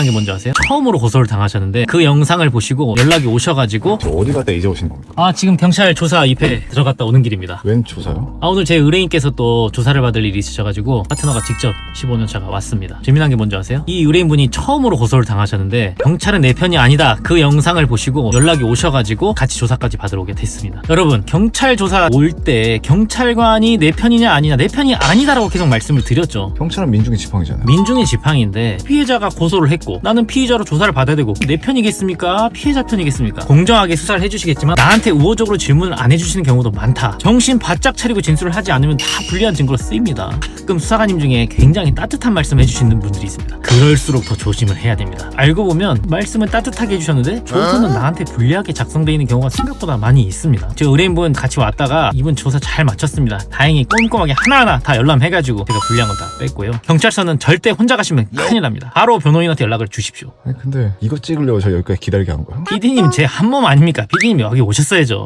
재미난 게 뭔지 아세요? 처음으로 고소를 당하셨는데 그 영상을 보시고 연락이 오셔가지고 저 어디 갔다 이제 오신 겁니까? 아 지금 경찰 조사 입회 들어갔다 오는 길입니다. 웬 조사요? 아 오늘 제 의뢰인께서 또 조사를 받을 일이 있으셔가지고 파트너가 직접 15년 차가 왔습니다. 재미난 게 뭔지 아세요? 이 의뢰인분이 처음으로 고소를 당하셨는데 경찰은 내 편이 아니다. 그 영상을 보시고 연락이 오셔가지고 같이 조사까지 받으러 오게 됐습니다. 여러분 경찰 조사 올 때 경찰관이 내 편이냐 아니냐 내 편이 아니다라고 계속 말씀을 드렸죠. 경찰은 민중의 지팡이잖아요. 민중의 지팡이인데 피해자가 고소를 했고 나는 피의자로 조사를 받아야 되고 내 편이겠습니까? 피해자 편이겠습니까? 공정하게 수사를 해주시겠지만 나한테 우호적으로 질문을 안 해주시는 경우도 많다. 정신 바짝 차리고 진술을 하지 않으면 다 불리한 증거로 쓰입니다. 가끔 수사관님 중에 굉장히 따뜻한 말씀 해주시는 분들이 있습니다. 그럴수록 더 조심을 해야 됩니다. 알고 보면 말씀은 따뜻하게 해주셨는데 조서는 나한테 불리하게 작성되어 있는 경우가 생각보다 많이 있습니다. 제 의뢰인분 같이 왔다가 이분 조사 잘 마쳤습니다. 다행히 꼼꼼하게 하나하나 다 열람해가지고 제가 불리한 건 다 뺐고요. 경찰서는 절대 혼자 가시면 큰일 납니다. 바로 변호인한테 연락 을 주십시오. 아니 근데 이거 찍으려고 저 여기까지 기다리게 한 거예요? PD님 제 한 몸 아닙니까? PD님 여기 오셨어야죠.